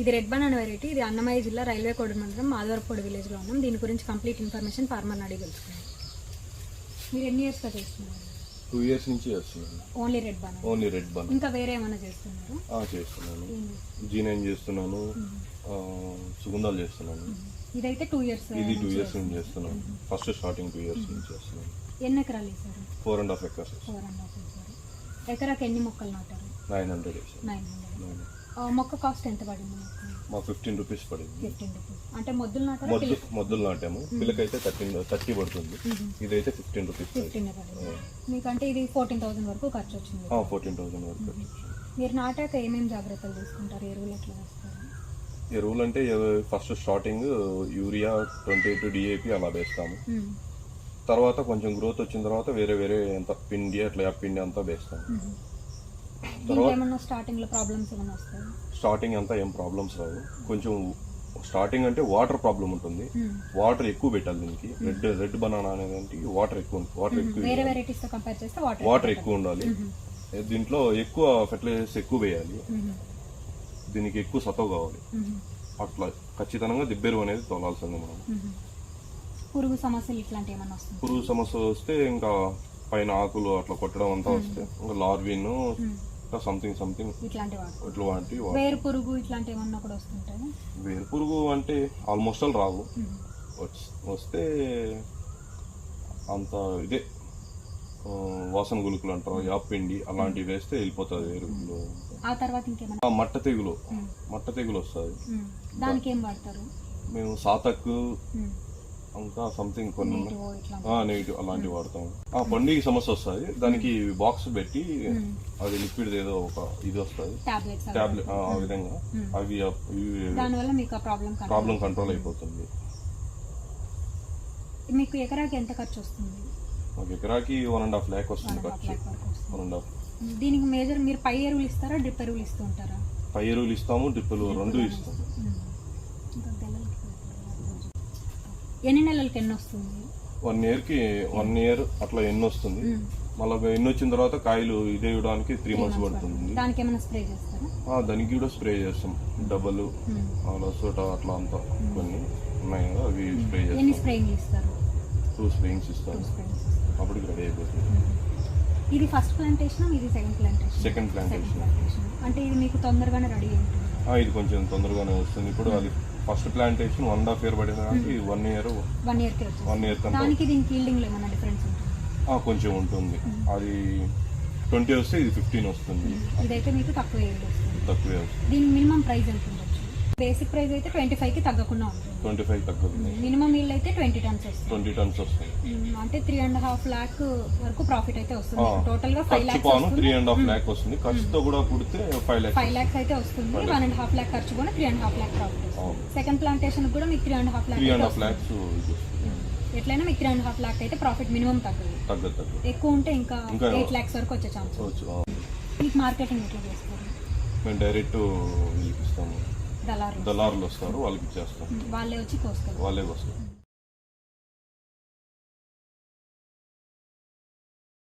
ఇది red banana variety ఇది అన్నమయ్య జిల్లా రైల్వే కోడ్ మండలం మాధవరపూడి విలేజ్లో ఉన్నాం. దీని గురించి కంప్లీట్ ఇన్ఫర్మేషన్ ఫార్మర్ని అడిగి తెలుసుకున్నాం మీరు ఎన్ని ఇయర్స్గా చేస్తున్నారు? టూ ఇయర్స్ నుంచి చేస్తున్నాను. Only red banana only red bun ఇంకా వేరే ఏమైనా చేస్తున్నారు? చేస్తున్నాను. జీ నైన్ చేస్తున్నాను. ఆ, సుగంధాలు చేస్తున్నాను. ఇదైతే టూ ఇయర్స్ ఇది టూ ఇయర్స్ నుంచి చేస్తున్నాను. ఫస్ట్ స్టార్టింగ్ టూ ఇయర్స్ నుంచి చేస్తున్నాను. ఎన్ని ఎకరాలు వేసారు four and half acres four and half వేసారు ఎకరాకి ఎన్ని మొక్కలు నాటారు? నైన్ హండ్రెడ్ వేసాను నైన్ హండ్రెడ్ నైన్. మొక్క కాస్ట్ ఎంత పడింది మా ఫిఫ్టీన్ రూపీస్ పడింది. ఫిఫ్టీన్ రూపీస్ అంటే మొద్దులు నాటారా మొద్దు మొద్దులు నాటాము. పిల్లకైతే థర్టీన్ థర్టీ పడుతుంది. ఇదైతే ఫిఫ్టీన్ రూపీస్ ఫిఫ్టీన్ పడింది. మీకంటే ఇది ఫోర్టీన్ థౌసండ్ వరకు ఖర్చు వచ్చింది. ఫోర్టీన్ థౌసండ్ వరకు. మీరు నాటాక ఏమేమి జాగ్రత్తలు తీసుకుంటారు? ఎరువులు ఎట్లా వేస్తారు? ఎరువులు అంటే first starting urea twenty eight DAP అలా వేస్తాము. మ్మ్. తర్వాత కొంచెం గ్రోత్ వచ్చిన తర్వాత వేరే వేరే ఎంత పిండి అట్లా పిండి అంతా వేస్తాము. మ్మ్. స్టార్టింగ్ అంతా ఏం ప్రాబ్లమ్స్ రావు. కొంచెం స్టార్టింగ్ అంటే వాటర్ ప్రాబ్లం ఉంటుంది. వాటర్ ఎక్కువ పెట్టాలి దీనికి. రెడ్ రెడ్ బనానా అనేది వాటర్ ఎక్కువ వాటర్ ఎక్కువ కంపేర్ చేస్తే వాటర్ ఎక్కువ ఉండాలి. దీంట్లో ఎక్కువ ఫెర్టిలైజర్స్ ఎక్కువ వేయాలి. దీనికి ఎక్కువ సత్వ కావాలి. అట్లా ఖచ్చితంగా దిబ్బెరు అనేది తోలాల్సింది మనం. పురుగు సమస్యలు ఇట్లాంటి ఏమన్నా పురుగు సమస్య వస్తే ఇంకా పైన ఆకులు అట్లా కొట్టడం అంతా వస్తే ఇంకా లార్విన్ సంథింగ్ సంథింగ్ ఇట్లా వాటి వేరు పురుగు ఇట్లాంటి ఏమన్నా కూడా వస్తుంటాయి? వేరు పురుగు అంటే ఆల్మోస్ట్ ఆల్ రావు. వస్తే అంత ఇదే. వాసన గులుకులు అంటారు యాపిండి అలాంటివి వేస్తే వెళ్ళిపోతుంది వేరులో ఆ తర్వాత మట్ట తెగులు. మట్ట తెగులు వస్తుంది. దానికి ఏం వాడతారు? మేము సాతక్. ఇంకా సంథింగ్ కొన్ని నెగిటివ్ అలాంటివి వాడతాం. ఆ పండుగ సమస్య వస్తుంది. దానికి బాక్స్ పెట్టి అది లిక్విడ్ ఏదో ఒక ఇది వస్తుంది. టాబ్లెట్ ఆ విధంగా. అవి ప్రాబ్లం కంట్రోల్ అయిపోతుంది. మీకు ఎకరాకి ఎంత ఖర్చు వస్తుంది? ఒక ఎకరాకి వన్ అండ్ హాఫ్ ల్యాక్ వస్తుంది ఖర్చు. వన్ అండ్ హాఫ్ దీనికి మేజర్ మీరు పై ఎరువులు ఇస్తారా డ్రిప్ ఎరువులు ఇస్తూ ఉంటారా? పై ఎరువులు ఇస్తాము డ్రిప్పులు రెండు ఇస్తాము ఇంకా పిల్లలకి ఎన్ని నెలలకి ఎన్ని వస్తుంది? వన్ ఇయర్కి వన్ ఇయర్ అట్లా ఎన్ని వస్తుంది? మళ్ళీ ఎన్ని వచ్చిన తర్వాత కాయలు ఇదే ఇవ్వడానికి త్రీ మంత్స్ పడుతుంది. దానికి ఏమైనా స్ప్రే చేస్తారా? దానికి కూడా స్ప్రే చేస్తాం. డబ్బలు సోట అట్లా అంతా కొన్ని ఉన్నాయి కదా అవి స్ప్రే చేస్తాం. ఇస్తారు టూ స్ప్రేయింగ్స్ ఇస్తాం. స్ప్రేయింగ్స్ అప్పటికి రెడీ అయిపోతుంది. ఇది ఫస్ట్ ప్లాంటేషన్? ఇది సెకండ్ ప్లాంటేషన్? Second plantation. అంటే ఇది మీకు తొందరగానే రెడీ ఉంటుంది ఇది కొంచెం తొందరగానే వస్తుంది. ఇప్పుడు అది first plantation one half year పడిన దానికి వన్ ఇయర్ వన్ వచ్చేసి వన్ ఇయర్ దానికి దీనికి ఈల్డింగ్లో ఏమైనా డిఫరెన్స్ ఉంటుంది? కొంచెం ఉంటుంది. అది ట్వంటీ వస్తే ఇది ఫిఫ్టీన్ వస్తుంది. ఇదైతే మీకు తక్కువ తక్కువే వస్తుంది. దీని మినిమం ప్రైస్ ఎంత ఉండొచ్చు బేసిక్ ప్రైస్ అయితే ట్వంటీ కి తగ్గకుండా ఉంటుంది. ట్వంటీ ఫైవ్ తగ్గుతుంది. మినిమం ఈల్డ్ అయితే ట్వంటీ టన్స్ వస్తుంది ట్వంటీ టన్స్. అంటే త్రీ అండ్ హాఫ్ లాక్ వరకు ప్రాఫిట్ అయితే వస్తుంది. టోటల్గా ఫైవ్ లాక్స్ పాను త్రీ అండ్ హాఫ్ ల్యాక్ వస్తుంది. ఖర్చుతో కూడా కుడితే ఫైవ్ లాక్స్ అయితే వస్తుంది. వన్ అండ్ హాఫ్ లాక్ ఖర్చు కూడా three and half lakh profit second plantation కూడా మీకు three and half lakh three and half lakhs ఎట్లయినా మీకు త్రీ అండ్ హాఫ్ లాక్ అయితే ప్రాఫిట్ మినిమం తగ్గదు ఎక్కువ ఉంటే ఇంకా ఎయిట్ లాక్స్ వరకు వచ్చే ఛాన్స్. మీకు మార్కెటింగ్ ఎట్లా చేస్తారు? మేము డైరెక్ట్ ఇస్తాము. దళారులు వస్తారు వాళ్ళకి ఇచ్చేస్తాం వాళ్ళే వచ్చి కోస్తారు. వాళ్ళే వస్తారు